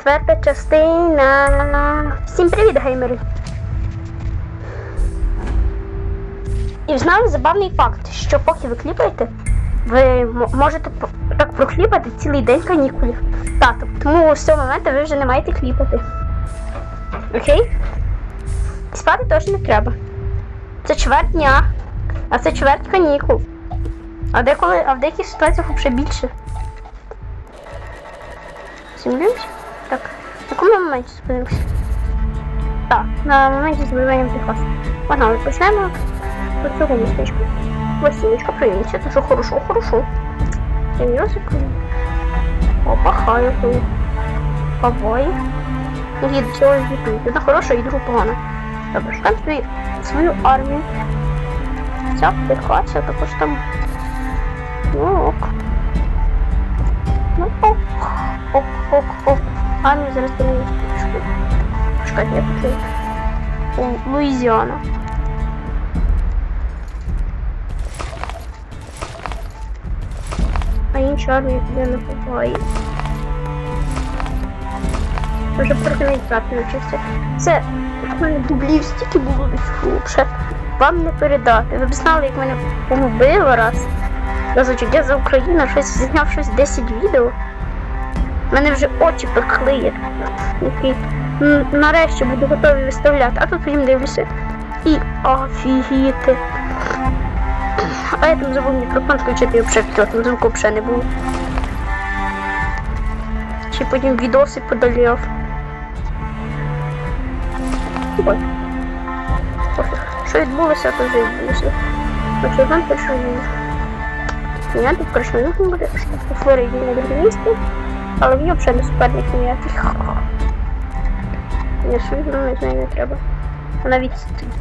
Четверта частина. Всім привіт, геймери! І знали забавний факт, що поки ви кліпаєте, ви можете так прокліпати цілий день канікулів. Так, тому з цього моменту ви вже не маєте кліпати. Окей? Спати теж не треба. Це чверть дня, а це чверть канікул. А деколи, а в деяких ситуаціях взагалі більше. Сімлюємося? Так. На якому моменті сподивимося? Так, на моменті збивання Техасу. Погнали, почнемо з цього містечка. Восімочка, провінція, це що хорошо, хорошо. Серйозно? Опа, хай, Павой. Їду цього звітують. Одна хороша і друга погана. Добре, шукаємо свою, свою армію. Ця Техасія також там. Ну ок. Ну ок. Ок, ок, ок. Армія зараз мене спішку. Чекайте, я почую. О, Луїзіана. А інша армія піде на Папаї. Вже брати навчився. Це в мене дублів стільки було глибше. Вам не передати. Ви б знали, як мене погубило раз. Разочок, я за Україну щось зняв щось 10 відео. Мене вже очі пекли, нарешті буду готовий виставляти, а тут потім дивлюся. І офігіти. А я там забув мікрофон включити і взагалі все, там звуку взагалі не було. Чи потім відоси подаляв. Ой. Що відбулося, то вже відбулося. Знаєте, що ні. Я тут коротше не буде, що Флориді на другому місці. Але він взагалі не суперник ніякий. Я свою не знаю, не треба. Вона відстоїть.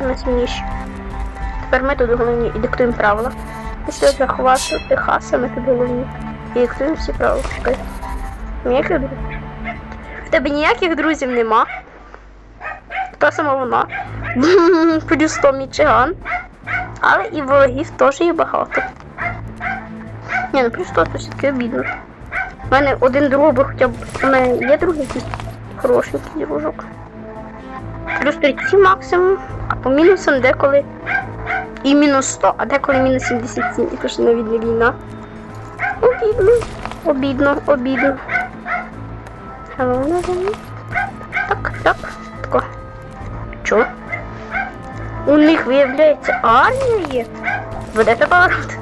Вона- сильніші. Тепер ми тут головні і диктуємо правила. Після захвату Техаса ми тут головні. І диктуємо всі правила. Чекай. Ніяких друзів. В тебе ніяких друзів нема. Та сама вона. Плюс 100 Мічиган. Але і ворогів теж є багато. Ні, ну плюс 100 це все-таки обідно. У мене один друг, хоча б у мене є другий хорошенький дружок. Плюс 37 максимум, а по мінусам деколи і мінус 100, а деколи мінус 77, і пише навіть не війна. Обідно, обідно, обідно. Так, так, тако. Чо? У них виявляється армія є. Ведете поворот.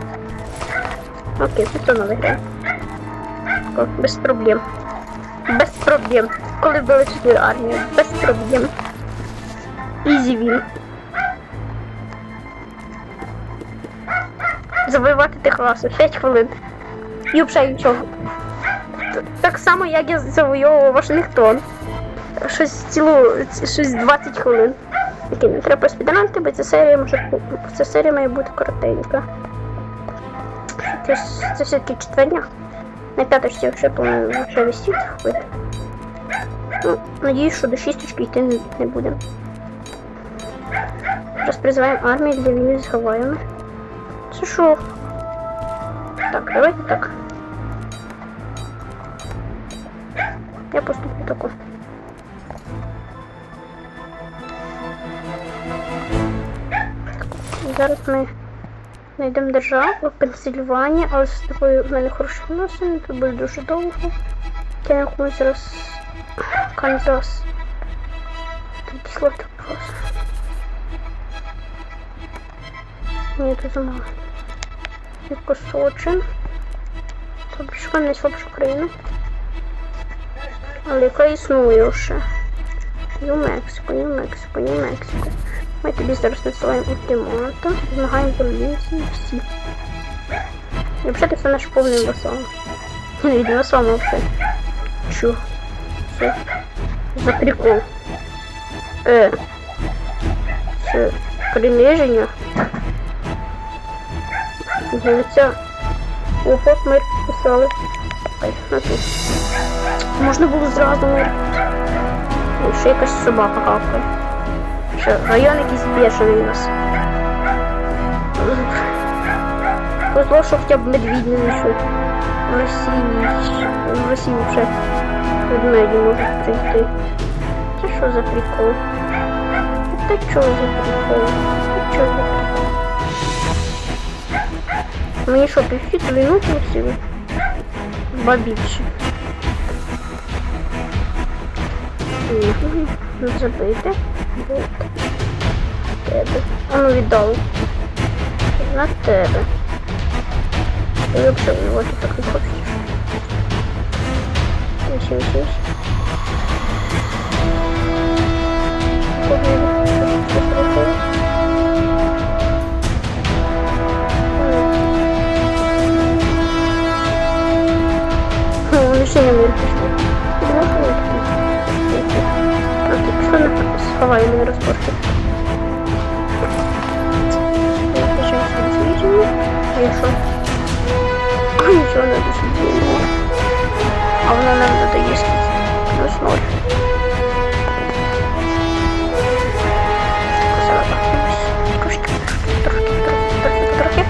Окей, це хто новий грає. О, Без проблем. Без проблем. Коли вбили армію, без проблем. Ізі він. Завоювати Техасу 5 хвилин. І взагалі нічого. Так само, як я завойовував Вашингтон. Щось цілу, щось 20 хвилин. Окей, не треба спідранти, бо ця серія може ця серія має бути коротенька. Це, це все-таки четверня. На п'яточці вже по-моєму вже висіть хвилин. Ну, надіюсь, що до шісточки йти не, будемо. Зараз призиваємо армію для війни з Гаваями. Це? Так, давайте так. Я поступлю таку. Зараз ми знайдемо державу Пенсильванія, але з тобою в мене хороші відносини, тут буде дуже довго. Я рахую зараз Канзас. Тут кислоти просто. Ні, тут замало. Яко Сочин. Тобто шукаємо десь в Україну. Але яка існує вже. Нью-Мексико, Нью-Мексико, Нью-Мексико. Ми тобі зараз насилаємо ультиматум, змагаємо провінції всі. Взагалі це наш повний васал. Не від васалом взагалі. Чу. Це за прикол. Е. Це приниження. Дивіться. Опа, мир писали. Ай, тут. Можна було зразу мир. Ще якась собака гавкає. Що, район якийсь бешений у нас. Повезло, що хоча б медвідь не знайшов. В Росії. В Росії вже ведмеді можуть прийти. Це що за прикол? Це що за прикол? Це що за прикол? Мені що, півфіт двинути усіли? Ба більше. Мгм. Забити. Тебе. А ну віддали. На тебе. Я взагалі воювати так не хочу. Ось, ось, ось. Побігли. Що зробили? М. Вони ще не мир пішли. Пішли. Просто пішли на сховаю мене розпорти. Я пишу свідчення. А я що? А нічого не досудило. А вона нам додає скільки? Плюс ноль. Сказала так, плюс. Трошки, трошки, трошки,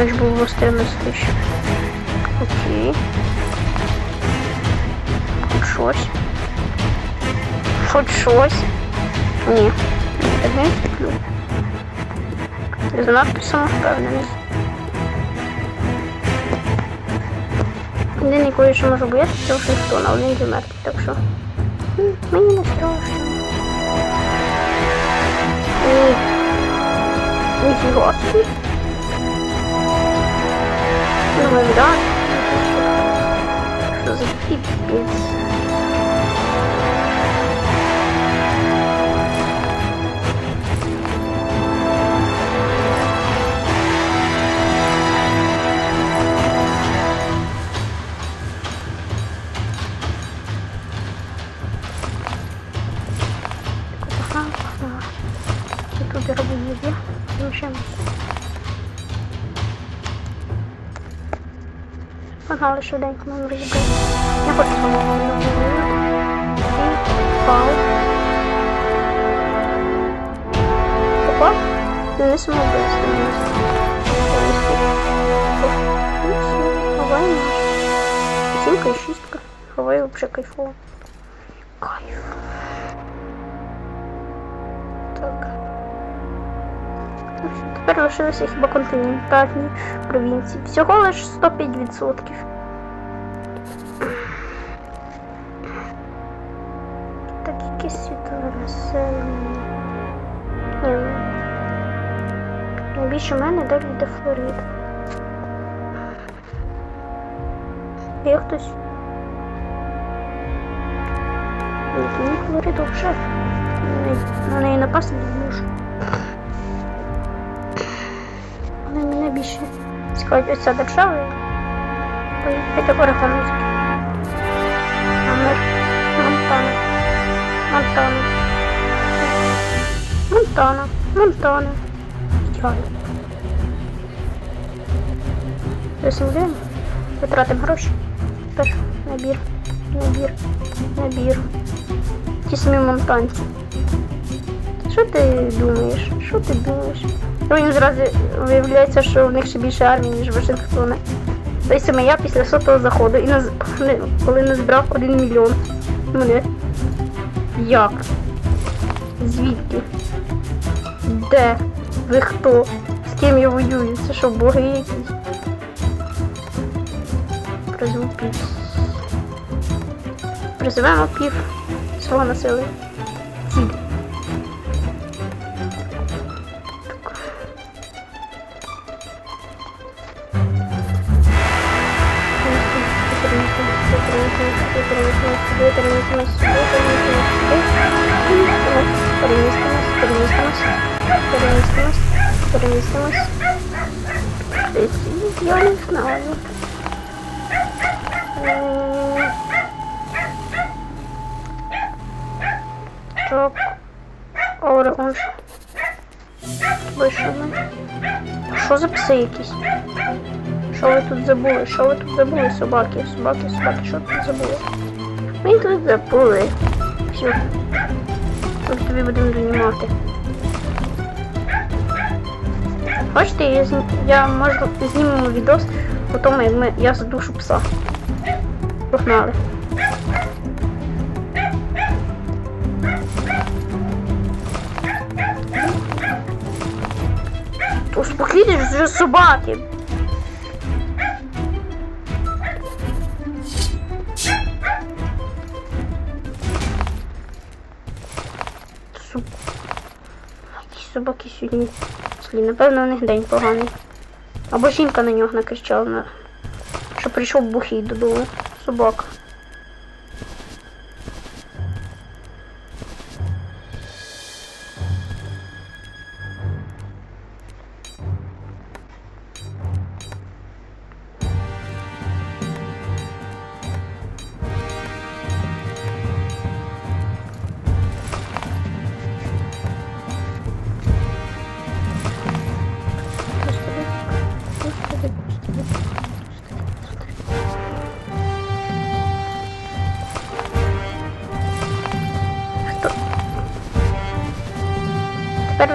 Наш був в 14 тисяч. Окей. Хоч щось. Хоч щось. Ні. Ні, так не вступлю. Ти занадто самовпевнений. Єдиний кое що можу боятися, це Вашингтон, але він вже мертвий, так що. Мені не страшно. Ні. Ніфіга собі. Думаю, да. Що за Погнали швиденько нам розібрати. Я хочу не І пау. Опа. Ну не самобивство. Ховаємо. Сімка і шістка. Ховаю взагалі кайфово. Кайф. Так. Ну, що, Тепер лишилися хіба континентальні провінції. Всього лиш 105%. Світове населення. Найбільше в мене далі йде Флорида. Є хтось? Ні, мені Флорида вже. На неї напасти не можу. Але мене більше цікавить ось ця держава. По-рахунку. Номер Монтана. Монтана. Монтана. Ідеально. Засімлюємо. Витратимо гроші. Тепер набір. Набір. Набір. Ті самі монтанці. Що ти думаєш? Що ти думаєш? Потім зразу виявляється, що в них ще більше армії, ніж Вашингтона. Той саме я після сотого заходу і наз... коли не збрав один мільйон. Мене. Як? Звідки? Де? Ви хто? З ким я воюю? Це що, боги якісь? Призву пів. Призиваємо пів свого населення. Ціль. Перемістимось. Я не знаю. Орегон. Вийшли ми. Що за пси якісь? Що ви тут забули? Що ви тут забули, собаки? Собаки, собаки, що тут забули? Ми тут забули. Все. Ми тобі будемо займати. Хочете, я, зні... я можу знімемо відос по тому, як ми... я задушу пса. Погнали. Успокійтесь вже собаки. Собаки сьогодні. злі. Напевно, у них день поганий. Або жінка на нього накричала, на... що прийшов бухий додому. Собака.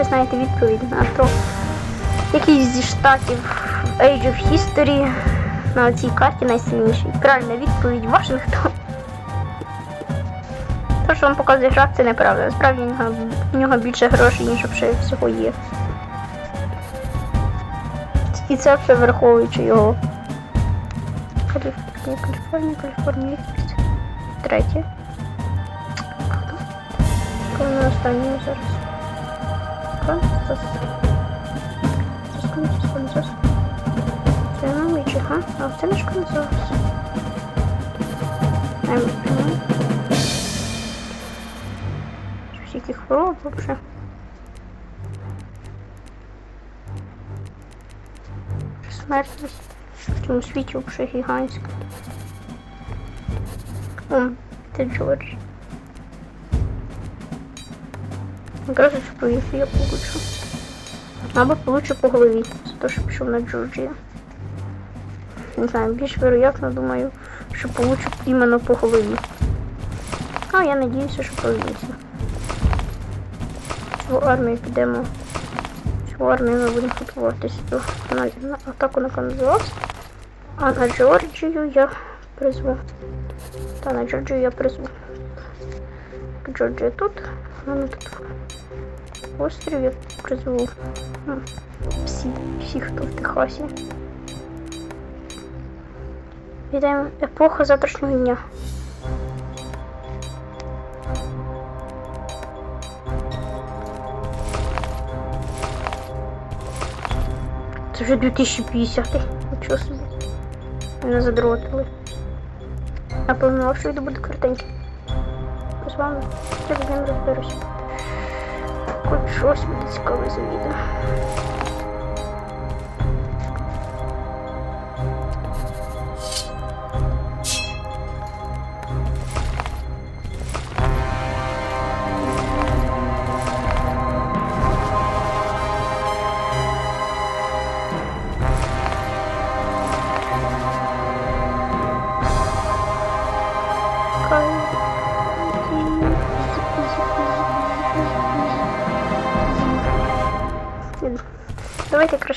Знаєте відповідь на то, який зі штатів Age of History на цій карті найсильніший. Правильна відповідь Вашингтон. Те, що вам показує гра, це неправда. Насправді в нього, більше грошей, ніж всього є. І це все враховуючи його. Каліфорнія, Каліфорнія, Каліфорнія. Третє. Коли на зараз. Це на Мічиха, а це наш ну. Щось яких хвороб взагалі. Смертність в цьому світі взагалі гігантська. О, це Джордж. Кажуть, що якщо я получу. Або получу по голові за те, що пішов на Джорджію. Не знаю, більш вероятно думаю, що получу іменно по голові. А я надіюся, що повинся. В армію підемо. В армію ми будемо готуватися до на, на атаку на Канзас. А на Джорджію я призву. Та на Джорджію я призву. Джорджія тут, а тут острів я призву. Ну, Всі, всі, хто в Техасі. Вітаємо епоха завтрашнього дня. Це вже 2050. Нічого собі. Мене задротили. Я планував, що йду буде картинки. З вами я. Хоч щось мені цікаве за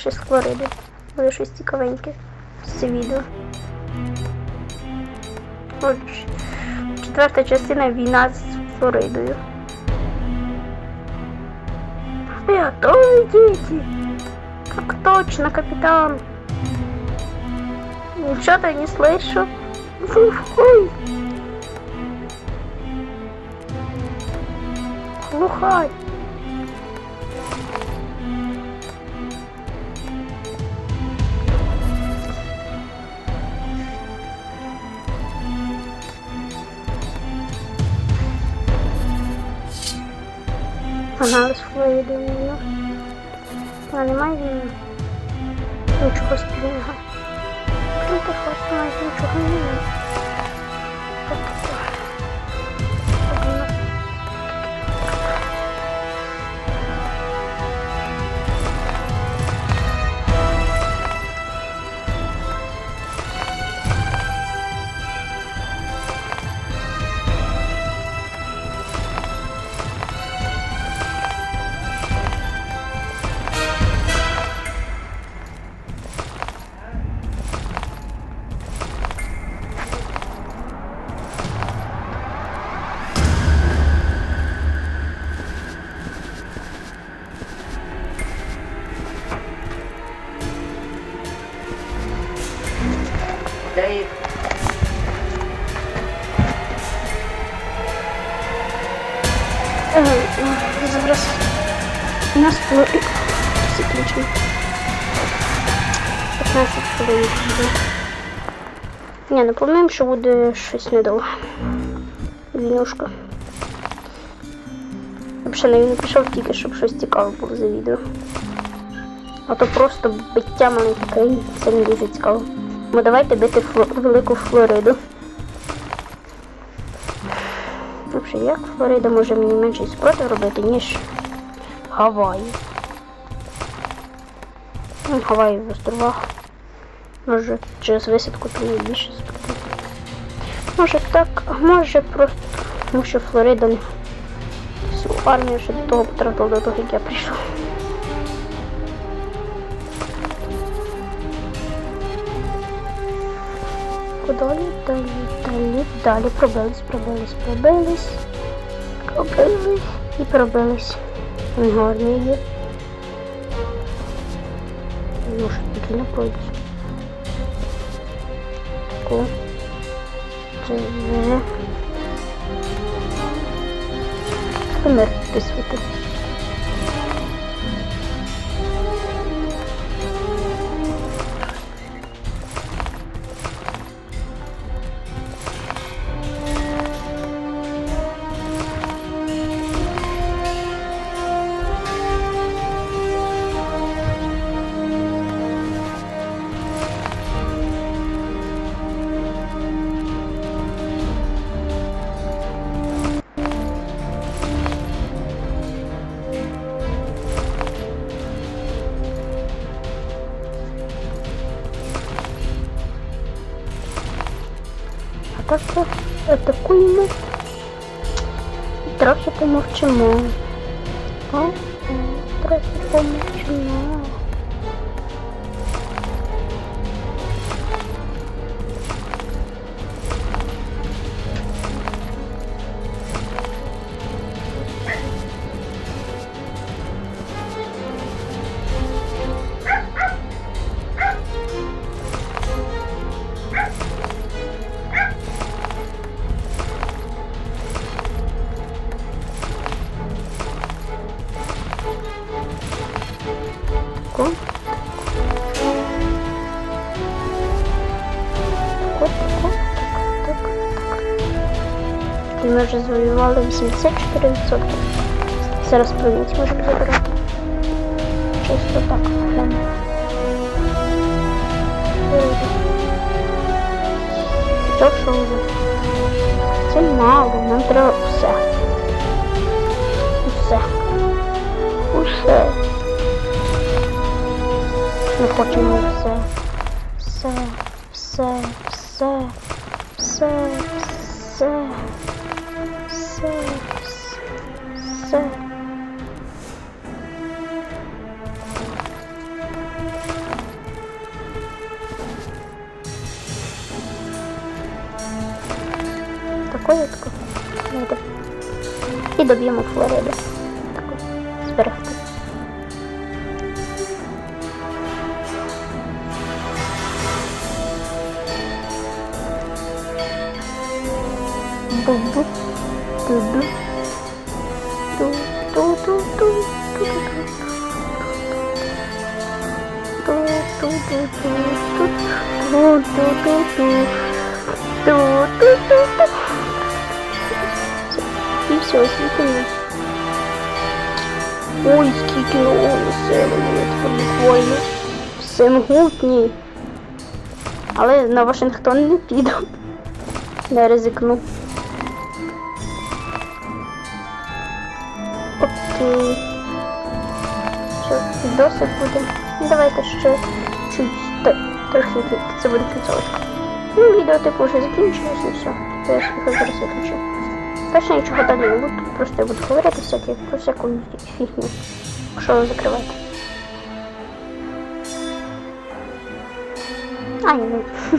з Флориди. Буде щось цікавеньке з відео. От, четверта частина війна з Флоридою. Ви готові, діти? Так точно, капітан. Ничего-то не слышу. Ой. Глухарь. Анализ Флориди у нее. А немає війни. Нічого спільного. Ну, так ось У нас. Заключно. 15 хвилин буде. Ні, ну що буде щось недовго. Я б ще не пішов тільки, щоб щось цікаве було за відео. А то просто биття маленьких країн, це не дуже цікаво. Ну давайте бити Фло... велику Флориду. Взагалі, як Флорида може мені менше спротив робити, ніж Гаваї? Ну, Гаваї в островах. Може через висадку то більше спротив. Може так, а може просто тому що Флорида всю армію ще до того потрапила до того, як я прийшов. Далі, далі, далі, далі пробились, пробились, пробились, пробились і пробились. Гарний є. Може, таки не пройдуть. Тако. Це вже. Помер підписувати. Атакуємо. Трохи помовчимо. Трохи помовчимо. Ми вже завоювали 84%. Зараз провінці можемо забирати. Чисто так. Що що вже? Це мало, нам треба все. Усе. Усе. Ми хочемо. Все, все, все, все, все, все. Такое тако. Давайте. І доб'ємо Флориду. Тако. Зберегти. Бу-бу. І все, освітлення. Ой, скільки ой, сили, буквально. Всемогутній. Але на Вашингтон не піду. Не ризикну. Окей. Що, досить буде? Давайте ще чуть трохи це буде кінцовочка. Ну, відео типу вже закінчилось і все. То я ж його зараз виключу. Точно нічого далі не буду, просто я буду говорити всяке, про всяку фігню. Якщо закривати. А, ні, ну.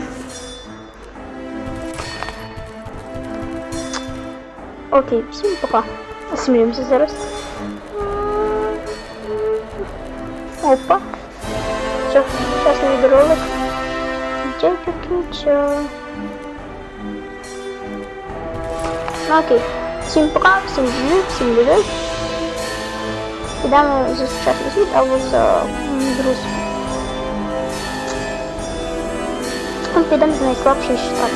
Окей, всім пока. Сміємося зараз. Опа. Все, сейчас не відеоролик. Дядя кінча. Ну окей. Всім пока, всім днів, всім людей. підемо за сучасний світ або за. Ми підемо за найслабший штат.